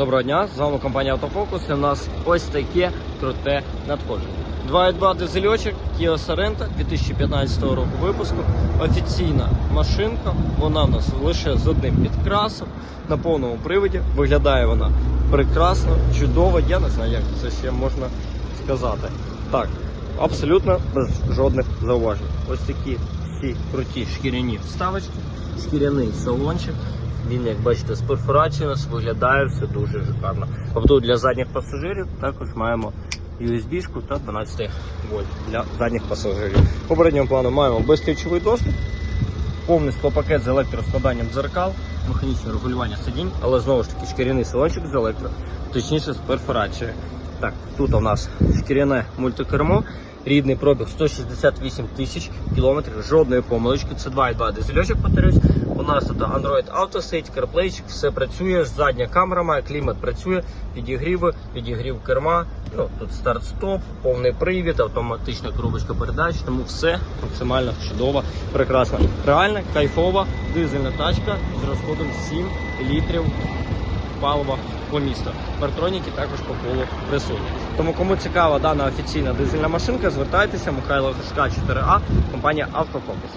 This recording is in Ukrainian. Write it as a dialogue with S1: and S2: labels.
S1: Доброго дня, з вами компанія Автофокус. І у нас ось таке круте надходження. 2.2 дизельочок Kia Sorento 2015 року випуску. Офіційна машинка. Вона в нас лише з одним підкрасом на повному приводі. Виглядає вона прекрасно, чудово. Я не знаю, як це ще можна сказати. Так, абсолютно без жодних зауважень. Ось такі всі круті шкіряні вставочки, шкіряний салончик. Він, як бачите, з перфорацією у нас виглядає все дуже шикарно. Тобто для задніх пасажирів також маємо USB-шку та 12 вольт для задніх пасажирів. По передньому плану маємо безключовий доступ, повний склопакет з електроскладанням дзеркал, механічне регулювання сидінь, але знову ж таки шкіряний салончик з електро, точніше з перфорацією. Так, тут у нас шкіряне мультикермо, рідний пробіг 168 тисяч кілометрів, жодної помилочки. Це 2.2 дизельочок, повторюсь. У нас тут Android Auto State, CarPlay, все працює, задня камера має, клімат працює, підігріви, підігрів керма. Ну, тут старт-стоп, повний привід, автоматична коробочка передач, тому все максимально чудово, прекрасно. Реальна, кайфова, дизельна тачка з розходом 7 літрів палива по місту. Партроніки також по полу присутні. Тому кому цікава дана офіційна дизельна машинка, звертайтеся, Михайло Гашка 4А, компанія Автофокус.